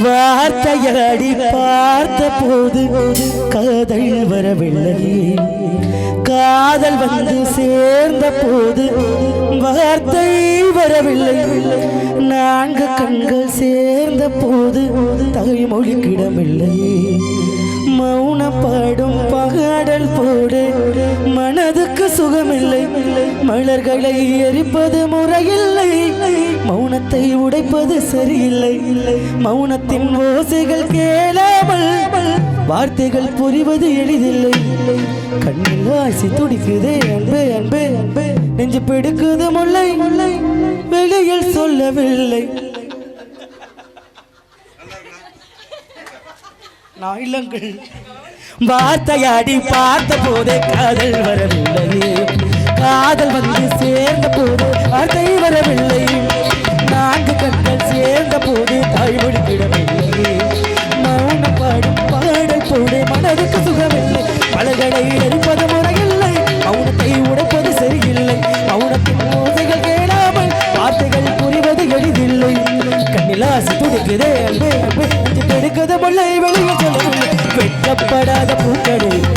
வார்த்தையடி பார்த்த போது கதை வரவில்லை. காதல் வந்து சேர்ந்த போது வார்த்தை வரவில்லை. நான்கு கண்கள் சேர்ந்த போது தகைமொழி கிடமில்லை. மௌனப்படும் பகடல் போடு மனதுக்கு சுகமில்லை. மலர்களை எரிப்பது முறையில்லை. மௌனத்தை உடைப்பது சரியில்லை. மௌனத்தின் ஓசைகள் கேளாமல் வார்த்தைகள் புரிவது எளிதில்லை. கண்ணில் ஆசை துடிக்குதே அன்பே அன்பே அன்பே. நெஞ்சு பிடிக்குது முல்லை முல்லை வெளியில் சொல்லவில்லை. நாயிலங்கள். வார்த்தையாடி பார்த்த போதே காதல் வரவில்லை காதல் வந்து சேர்ந்த போது வார்த்தை வரவில்லை. கண்ணிலாசி அன்பே அன்பே நெஞ்சு கெடுக்குது முல்லை வெளியில் சொல்லவில்லை வெட்டப்படாத பூக்கள்